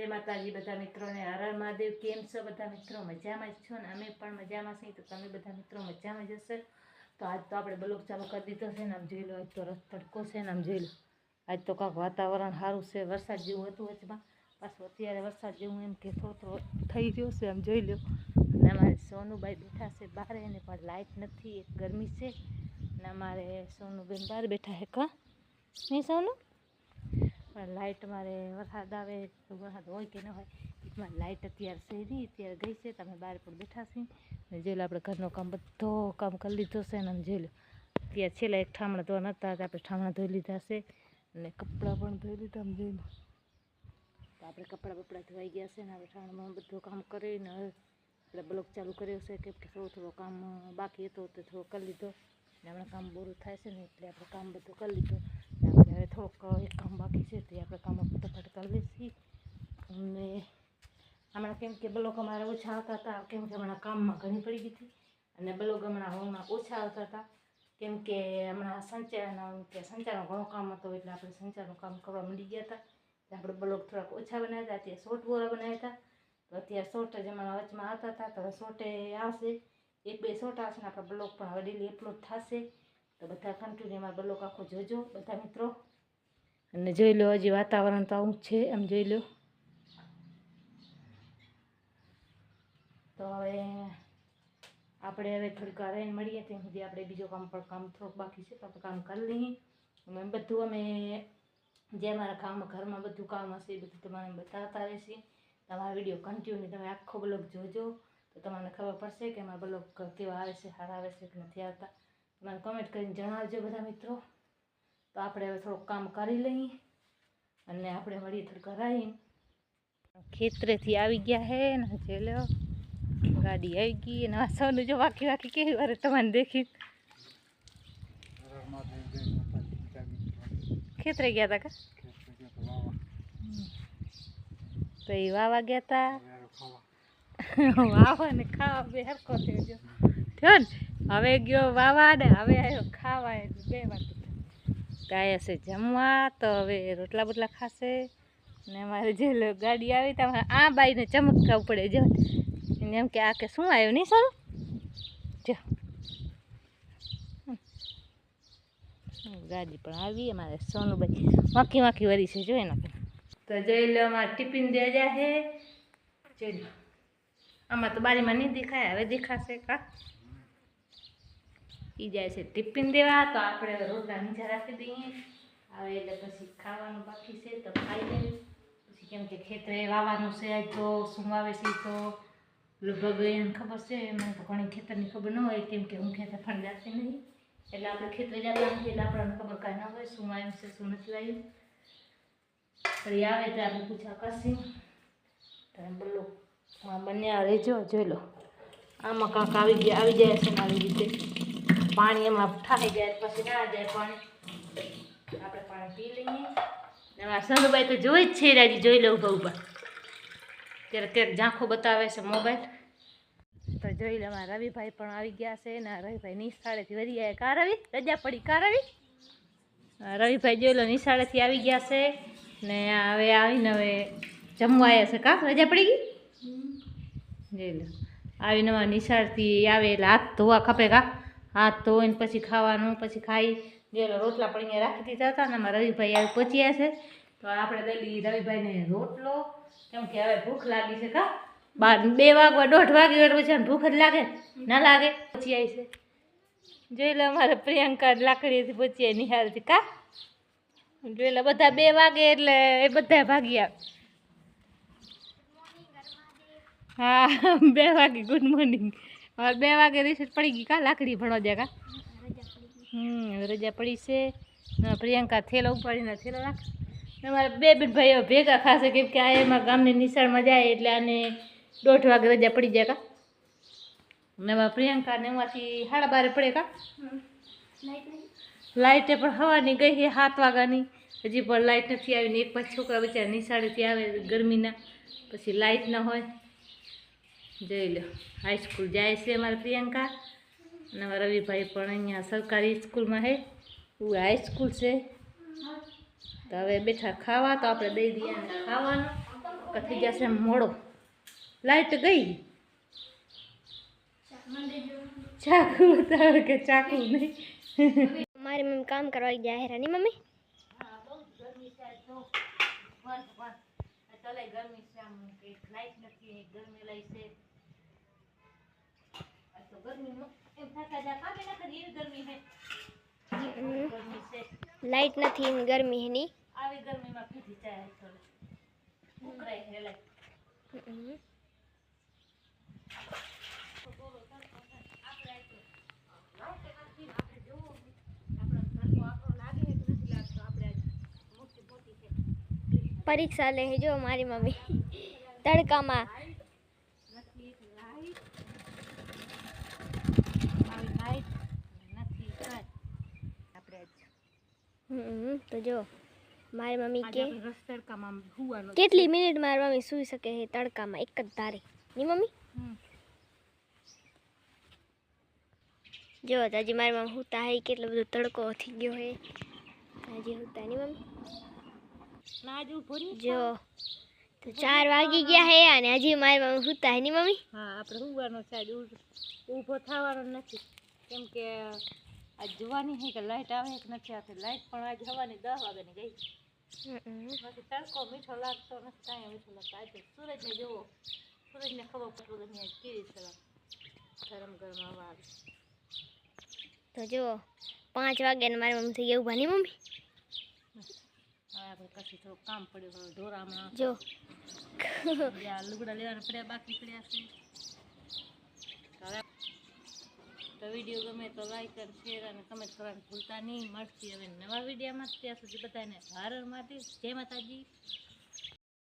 જય માતાજી, બધા મિત્રોને હરણ મહાદેવ, કેમ છો બધા મિત્રો? મજામાં જ છો ને? અમે પણ મજામાં છીએ. તો તમે બધા મિત્રો મજામાં જ હશે? તો આજ તો આપણે બલોક ચાલુ કરી દીધો છે ને, આમ જોઈ લો, આજ તો રસ તડકો છે ને, આમ જોઈ લો. આજ તો કાંક વાતાવરણ સારું છે. વરસાદ જેવું હતું વચમાં. પાછું અત્યારે વરસાદ જેવું એમ કે થોડો થઈ રહ્યો છે, આમ જોઈ લો. અને અમારે સોનુભાઈ બેઠા છે બહાર એને પણ લાઇટ નથી, એક ગરમી છે. ને અમારે સોનુબેન બહાર બેઠા હે કા? નહીં સોનું? પણ લાઇટ મારે વરસાદ આવે વરસાદ હોય કે ન હોય મારે લાઇટ અત્યારે છે નહીં અત્યારે ગઈ છે તમે બહાર પણ બેઠા છીએ. જોઈ લો આપણે ઘરનો કામ, બધો કામ કરી લીધો છે ને આમ જોઈ લો, અત્યારે છેલ્લા એક ઠામણા ધોવા નતા, તો આપણે ઠામણા ધોઈ લીધા છે અને કપડાં પણ ધોઈ લીધા આમ જોઈ લો. તો આપણે કપડાં બપડા ધોવાઈ ગયા છે ને, આપણે ઠામણામાં બધું કામ કરીને આપણે બ્લોક ચાલુ કર્યો છે, કેમ કે થોડો થોડો કામ બાકી હતો, તો થોડો કરી લીધો. ને હમણાં કામ બોરું થાય છે ને, એટલે આપણે કામ બધું કરી લીધું. થોડોક એક કામ બાકી છે તે આપણે કામ ફટાફટ કરી લઈશું અને હમણાં કેમ કે બ્લોક અમારે ઓછા આવતા હતા કેમ કે હમણાં કામમાં ઘણી પડી ગઈ હતી અને બ્લોગ હમણાં હમણાં ઓછા આવતા હતા કેમ કે હમણાં સંચારનો કે સંચારનો ઘણો કામ હતો એટલે આપણે સંચારનું કામ કરવા માંડી ગયા હતા એટલે આપણે બ્લોગ થોડાક ઓછા બનાવ્યા હતા અત્યારે શોર્ટ બોરા બનાવ્યા હતા તો અત્યારે શોર્ટ જ હમણાં વચમાં આવતા હતા તો શોર્ટે આવશે એક બે શોર્ટ આવશે ને આપણા બ્લોગ પણ હવે ડેલી અપલોડ થશે તો બધા કન્ટિન્યુ અમારા બ્લોગ આખો જોજો બધા મિત્રો અને જોઈ લો, હજી વાતાવરણ તો આવું જ છે એમ જોઈ લો. તો હવે આપણે હવે થોડીક રહીને મળીએ, ત્યાં સુધી આપણે બીજો કામ પણ કામ થોડુંક બાકી છે, તો આપણે કામ કરી લઈએ. બધું અમે જે અમારા કામ, ઘરમાં બધું કામ હશે એ બધું તમારે બતાવતા રહેશે. તમારા વીડિયો કન્ટિન્યુ તમે આખો બ્લોગ જોજો, તો તમને ખબર પડશે કે અમારા બ્લોગ કેવા આવે છે, સારા આવે છે કે નથી આવતા. મને કમેન્ટ કરીને જણાવજો બધા મિત્રો. તો આપણે હવે થોડુંક કામ કરી લઈએ અને આપણે વળી થોડું રહીને ખેતરેથી આવી ગયા હે ને જોઈ લો ગાડી આવી ગઈ અને સોનું જો વાકી વાકી કેવી વાર તમને દેખી ખેતરે ગયા હતા કા? તો એ વાવા ગયા હતા વાવા ને ખાવા બે હરકો થયો થયો ને? હવે ગયો વાવા ને હવે આવ્યો ખાવા. બે વાત ગાય હશે જમવા તો હવે રોટલા બોટલા ખાશે. ને અમારે જે ગાડી આવી તો આ બાઈને ચમકાવવું પડે. જો એમ કે આ કે શું આવ્યું? નહીં સારું? જો. ગાડી પણ આવી અમારે સોનુભાઈ વાંકી વાંકી વરી છે, જો એના તો જોઈ લો અમારે ટિફિન દે જા હે. જોઈ લો. આમાં તો બારીમાં નહીં દેખાય, હવે દેખાશે કા? ઈ જાય છે ટિફિન દેવા તો આપણે રોટલા નીચે રાખી દઈએ હવે એટલે પછી ખાવાનું બાકી છે તો ખાઈ લઈએ પછી કેમ કે ખેતરે વાવવાનું છે આજ તો શું વાવે છે તો લગભગ એને ખબર છે મને તો ઘણી ખેતરની ખબર ન હોય કેમ કે હું ખેતર પણ જાતી નહીં એટલે આપણે ખેતરે જતા નથી એટલે આપણને ખબર કાંઈ ન હોય શું આવ્યું છે શું નથી આવ્યું ફરી આવે તો આપણે પૂછા કરશું તમે બોલો હા બંને આ રહેજો જોઈ લો આમાં કાંક આવી ગયા આવી જાય છે ને આવી રીતે પાણી એમાં ઠાઈ જાય પછી ના જાય પાણી આપણે પાણી પી લઈએ. ને સંધુભાઈ તો જોઈ જ છે રાજી જોઈ લઉં બહુ પણ ત્યારે ક્યાંક ઝાંખો બતાવે છે મોબાઈલ. તો જોઈ લે મારા રવિભાઈ પણ આવી ગયા છે ને રવિભાઈ નિશાળેથી વરી ગયા કા રવિ રજા પડી? કા રવિ રવિભાઈ જોઈ લો નિશાળેથી આવી ગયા છે. ને હવે આવીને હવે જમવા આવ્યા છે. કા? રજા પડી ગઈ? જોઈ લો. આવીને નિશાળથી આવે એટલે હાથ ધોવા ખપે કા? હાથ ધોઈને પછી ખાવાનું, પછી ખાઈ ગયેલો રોટલા પણ અહીંયા રાખી દીધા હતા અને અમારા રવિભાઈ આવી પહોંચ્યા છે. તો આપણે દઈ રવિભાઈને રોટલો. કેમ કે હવે ભૂખ લાગી છે કા? બાર બે વાગવા, દોઢ વાગ્યો એટલે પછી ભૂખ જ લાગે. ના લાગે. પછી આવી છે. જોઈ લે અમારે પ્રિયંકા લાકડીથી પહોંચી આવી નિહાલથી કા? જોઈ લે, બધા બે વાગે એટલે એ બધા ભાગી આવે હા, બે વાગે ગુડ મોર્નિંગ હવે બે વાગે રિસેટ પડી ગઈ કા? લાકડી ભણવા જાય કા? હમ રજા પડી છે. પ્રિયંકા થેલો ઉપાડીને થેલો રાખ. અમારા બે બેન ભાઈઓ ભેગા ખાશે કેમ કે આ એમાં ગામની નિશાળમાં જાય એટલે આને દોઢ વાગે રજા પડી જાય કા? ને પ્રિયંકા ને એમાંથી સાડા બારે પડે કા? લાઇટે પણ હવાની ગઈ છે સાત વાગ્યાની. હજી પણ લાઇટ નથી આવીને એક પાંચ છોકરા બચારા નિશાળેથી આવે ગરમીના. પછી લાઇટ ન હોય. જોઈ લો હાઈસ્કૂલ જાય છે અમારા પ્રિયંકા અને અમારા રવિભાઈ પણ અહીંયા સરકારી સ્કૂલમાં છે. એવું હાઈસ્કૂલ છે. તો હવે બેઠા ખાવા તો આપણે દઈ દઈએ અને ખાવાનું. કે થઈ જશે મોડો. લાઈટ ગઈ? ચાકુ તારે કે ચાકુ નહીં? મારી મમ્મી કામ કરવા ગયા હેરા ની મમ્મી? હા બહુ જ ગરમી છે આજ તો. One one. ચલે ગરમી છે આમ કે લાઈટ નથી ગરમી લઈ છે. આજ તો ગરમીમાં એમ થતા જા કાપી નાખે ને એવી ગરમી છે ગરમી છે લાઈટ નથી ને ગરમી એની આવી ગરમીમાં પીધી ચાય થોડે ઉકરાય હેલે પરીક્ષા લે છે જો મારી મમ્મી તડકામાં નથી લાઈટ આવી લાઈટ નથી કાંઈ આપણે આજ હમ, તો જો મારી મમ્મી કે તડકામાં હુવાનું કેટલી મિનિટ મારી મમ્મી સૂઈ શકે છે તડકામાં? એક જ ધારે. ની મમ્મી? જો હજી મારી મમ્મી હુતા હે કેટલો બધો તડકો થઈ ગયો હે. હજી હુતા ની મમ્મી? જો તો ચાર વાગી ગયા હે અને હજી મારી મમ્મી હુતા હે ની મમ્મી? હા આપણે હુવાનો સાઈડ ઊભો થવાનો નથી. કેમ કે આજ જોવાની છે કે લાઈટ આવે કે નથી આવતી? લાઇટ પણ આજે હવાની દસ વાગ્યાની ગઈ. બાકી તડકો મીઠો લાગતો નથી કાંઈ મીઠો લાગતો આજે સૂરજને જોવો સૂરજને ખબર પડતો નથી આજ કેવી સરસ ગરમ ગરમ હવા આવે. તો જુઓ પાંચ વાગે ને મારી મમ્મી થઈ ગયા ઊભા મમ્મી? હવે આપણે પછી થોડું કામ પડ્યું ઢોરામાં. જો. લુગડા લેવાના પડ્યા બાકી પડ્યા છે. તો વીડિયો ગમે તો લાઈક અને શેર અને કમેન્ટ કરવાનું ભૂલતા નહીં. મળતી હવે નવા વિડીયોમાં. ત્યાં સુધી બધાને હારર માટે. જય માતાજી.